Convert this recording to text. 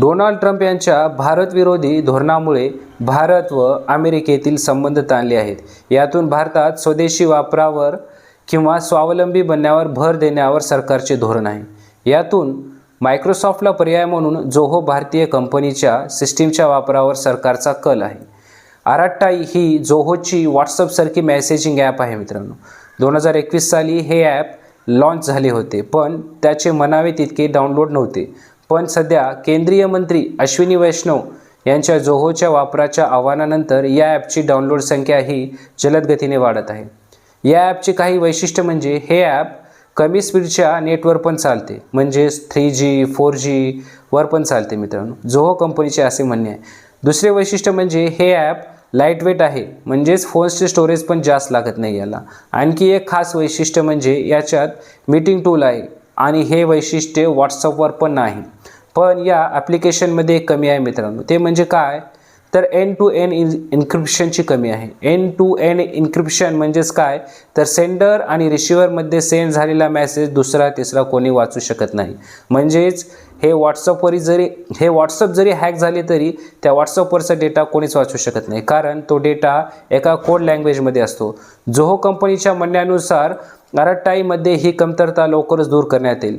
Donald Trump यांच्या भारतविरोधी धोरणामुळे भारत व अमेरिकेतील संबंध ताणले आहेत. यातून भारतात स्वदेशी वापरावर किंवा स्वावलंबी बनण्यावर भर देण्यावर सरकारचे धोरण आहे. यातून मायक्रोसॉफ्टला पर्याय म्हणून जोहो भारतीय कंपनीच्या सिस्टीमच्या वापरावर सरकारचा कल आहे. आराट्टाई ही जोहोची व्हॉट्सअपसारखी मेसेजिंग ॲप आहे मित्रांनो. दोन हजार एकवीस साली हे ॲप लॉन्च झाले होते पण त्याचे मनावे तितके डाउनलोड नव्हते. पण सध्या केंद्रीय मंत्री अश्विनी वैष्णव यांच्या जोहोच्या वापराच्या आव्हानानंतर या ॲपची डाउनलोड संख्या ही जलद गतीने वाढत आहे. या ॲपचे काही वैशिष्ट्य म्हणजे हे ॲप कमी स्पीडच्या नेटवर पण चालते. म्हणजेच थ्री जी फोर जीवर पण चालते मित्रांनो. जोहो कंपनीचे असे म्हणणे आहे. दुसरे वैशिष्ट्य म्हणजे हे ॲप लाईटवेट आहे. म्हणजेच फोन्सचे स्टोरेज पण जास्त लागत नाही याला. आणखी एक खास वैशिष्ट्य म्हणजे याच्यात मीटिंग टूल आहे. आणि हे वैशिष्ट्य व्हॉट्सअपवर पण नाही. पण या ॲप्लिकेशनमध्ये एक कमी आहे मित्रांनो. ते म्हणजे काय? तर एन टू एन इन इन्क्रिप्शनची कमी आहे. एन टू एन इन्क्रिप्शन म्हणजेच काय? तर सेंडर आणि रिसिव्हरमध्ये सेंड झालेला मेसेज दुसरा तिसरा कोणी वाचू शकत नाही. म्हणजेच हे व्हॉट्सअपवरी जरी हे व्हॉट्सअप जरी हॅक झाले तरी त्या व्हॉट्सअपवरचा डेटा कोणीच वाचू शकत नाही. कारण तो डेटा एका कोड लँग्वेजमध्ये असतो. जोहो कंपनीच्या म्हणण्यानुसार अरट्टाईमध्ये ही कमतरता लवकरच दूर करण्यात येईल.